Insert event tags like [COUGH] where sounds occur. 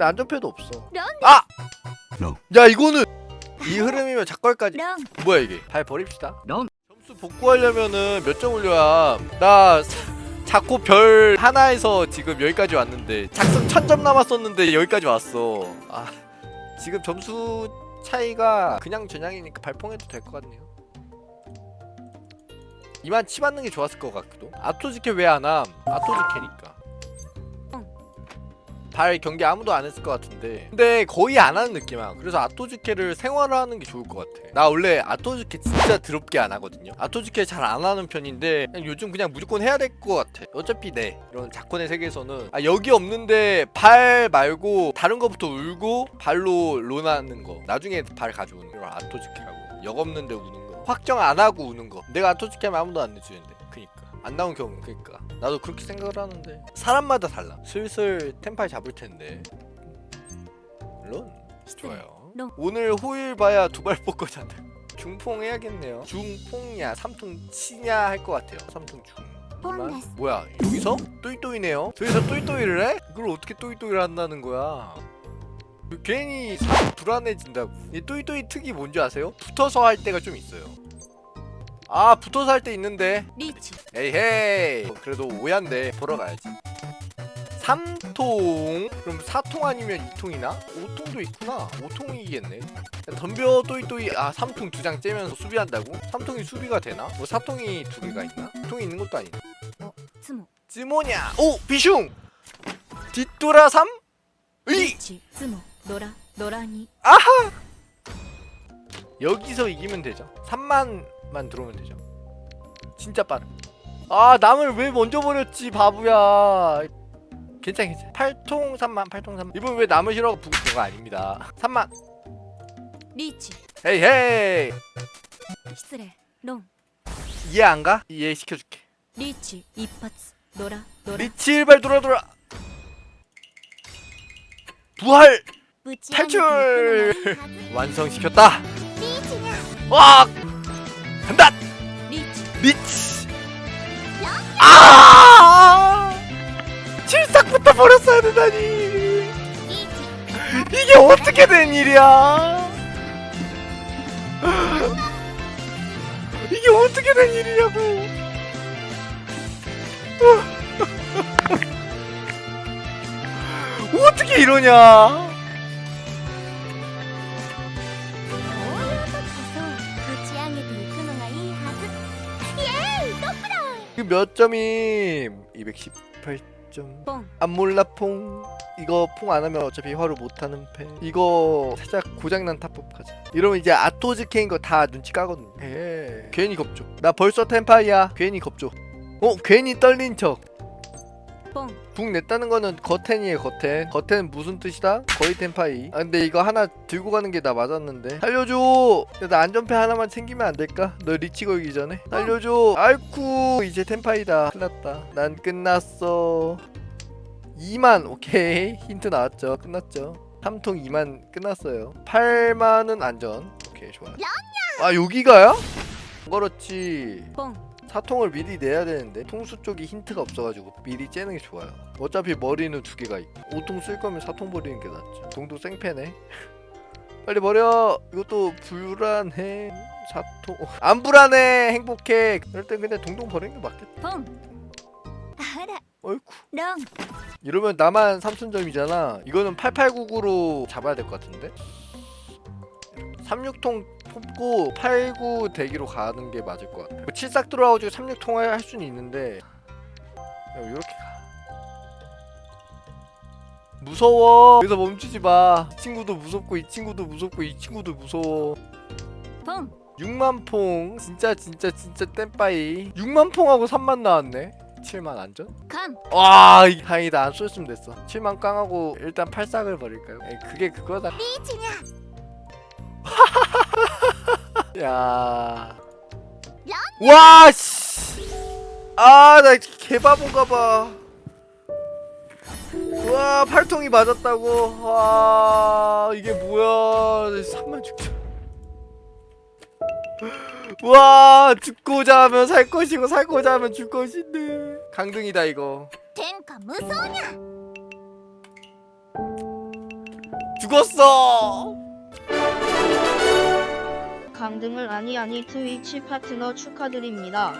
근데 안전패도 없어. 런. 아! 런. 야 이거는 이 흐름이면 작걸까지. 랑 뭐야 이게? 발 버립시다. 런. 점수 복구하려면은 몇 점 올려야 나 자꾸 별 하나에서 지금 여기까지 왔는데 작성 1000점 남았었는데 여기까지 왔어. 아 지금 점수 차이가 그냥 전향이니까 발퐁해도 될 것 같네요. 이만 치 맞는 게 좋았을 것 같기도. 아토즈캐 왜 안 함? 아토즈캐니까 발 경기 아무도 안 했을 것 같은데. 근데 거의 안 하는 느낌이야. 그래서 아토즈캐를 생활화하는 게 좋을 것 같아. 나 원래 아토즈캐 진짜 더럽게 안 하거든요. 아토즈캐 잘안 하는 편인데 그냥 요즘 그냥 무조건 해야 될 것 같아. 어차피 내 이런 자콘의 세계에서는. 아 여기 없는데 발 말고 다른 거부터 울고 발로 론하는 거. 나중에 발 가져오는 이런 아토즈캐라고. 역 없는데 우는 거. 확정 안 하고 우는 거. 내가 아토즈캐 하면 아무도 안 그니까 안 나온 경우 그니까. 나도 그렇게 생각을 하는데. 사람마다 달라. 슬슬 템파이 잡을 텐데. 론 좋아요. 론. 오늘 호일 봐야 두발 뽑거잖아 중퐁 해야겠네요. 중퐁이야 삼통 치냐 할 것 같아요. 삼통 중. 뭐야 여기서? 또이또이네요? 저기서 또이또이를 해? 이걸 어떻게 또이또이를 한다는 거야? 괜히 불안해진다고. 이 또이또이 특이 뭔지 아세요? 붙어서 할 때가 좀 있어요 아 붙어서 할 때 있는데. 리치. 에이헤이. 어, 그래도 오야인데 보러 가야지. 3통. 그럼 4통 아니면 2통이나? 5통도 있구나. 5통이겠네. 덤벼 또이 또이 아 3통 두 장 째면서 수비한다고? 3통이 수비가 되나? 뭐 4통이 두 개가 있나? 2통이 있는 것도 아니네. 스모. 찌모냐? 오 비숑 뒷돌아 3? 의! 리치 스모. 노라 노라니 여기서 이기면 되죠. 3만만 들어오면 되죠. 진짜 빠른 아 남을 왜 먼저 버렸지 바보야. 괜찮아 괜찮아. 8통 3만 8통 3만. 이분 왜 남을 싫어하고 부은 거 아닙니다. 3만. 리치. 헤이 헤이. 失礼론 이해 안 가? 이해 시켜줄게. 리치 이파츠. 노라 노라. 리치 일발 돌아 돌아. 부활! 탈출! [LAUGHS] 완성시켰다 와! 간다! 리치. 리치. 아! 칠삭부터 버렸어야 되다니. 이게 어떻게 된 일이야? 이게 어떻게 된 일이냐고. [LAUGHS] 어떻게 이러냐 몇 점임? 218점. ポン안 몰라 퐁. 이거 퐁 안 하면 어차피 화로 못 하는 패 이거 살짝 고장난 탑법 가자. 이러면 이제 아토즈 케인 거 다 눈치 까거든 에 괜히 겁줘. 나 벌써 템파이야. 괜히 겁줘. 어 괜히 떨린 척 뻥. 궁 냈다는 거는 거텐이에요 거텐 거텐 무슨 뜻이다? 거의 템파이. 아 근데 이거 하나 들고 가는 게 나 맞았는데. 살려줘! 야, 나 안전패 하나만 챙기면 안 될까? 너 리치 걸기 전에? 살려줘! 아이쿠! 이제 템파이다. 끝났다. 난 끝났어. 2만 오케이. 힌트 나왔죠. 끝났죠. 3통 2만 끝났어요. 8만은 안전. 오케이 좋아 아 여기가요? 그렇지. 뻥. 사통을 미리 내야 되는데 통수 쪽이 힌트가 없어가지고 미리 째는 게 좋아요. 어차피 머리는 두 개가 있고. 오통 쓸 거면 사통 버리는 게 낫지 동도 생패네. [LAUGHS] 빨리 버려! 이것도 불안해. 사통. [LAUGHS] 안 불안해! 행복해! 이럴 땐 그냥 동동 버리는 게 맞겠다. 어이쿠. 이러면 나만 3천점이잖아. 이거는 8899로 잡아야 될 것 같은데? 36통 뽑고 89 대기로 가는 게 맞을 것 같아요. 뭐 7싹 들어와가지고 36통 할 수는 있는데. 이렇게 가. 무서워. 여기서 멈추지 마이 친구도 무섭고 이 친구도 무섭고 이 친구도 무서워. 펑. 6만퐁. 진짜 진짜 진짜 땜빠이. 6만퐁하고 3만 나왔네. 7만 안전? 감! 와 다행이다. 안 쏘였으면 됐어. 7만 깡하고 일단 팔싹을 버릴까요? 에이, 그게 그거다. 미지냐 [LAUGHS] 야. 와 씨. 아, 나 개바본가 봐. 와, 팔통이 맞았다고. 와, 이게 뭐야. 3만 죽자. 와, 죽고자 하면 살 것이고 살고자 하면 죽 것인데. 강등이다 이거. 텐카 무서냐? 죽었어. 강등을 아니 아니 트위치 파트너 축하드립니다.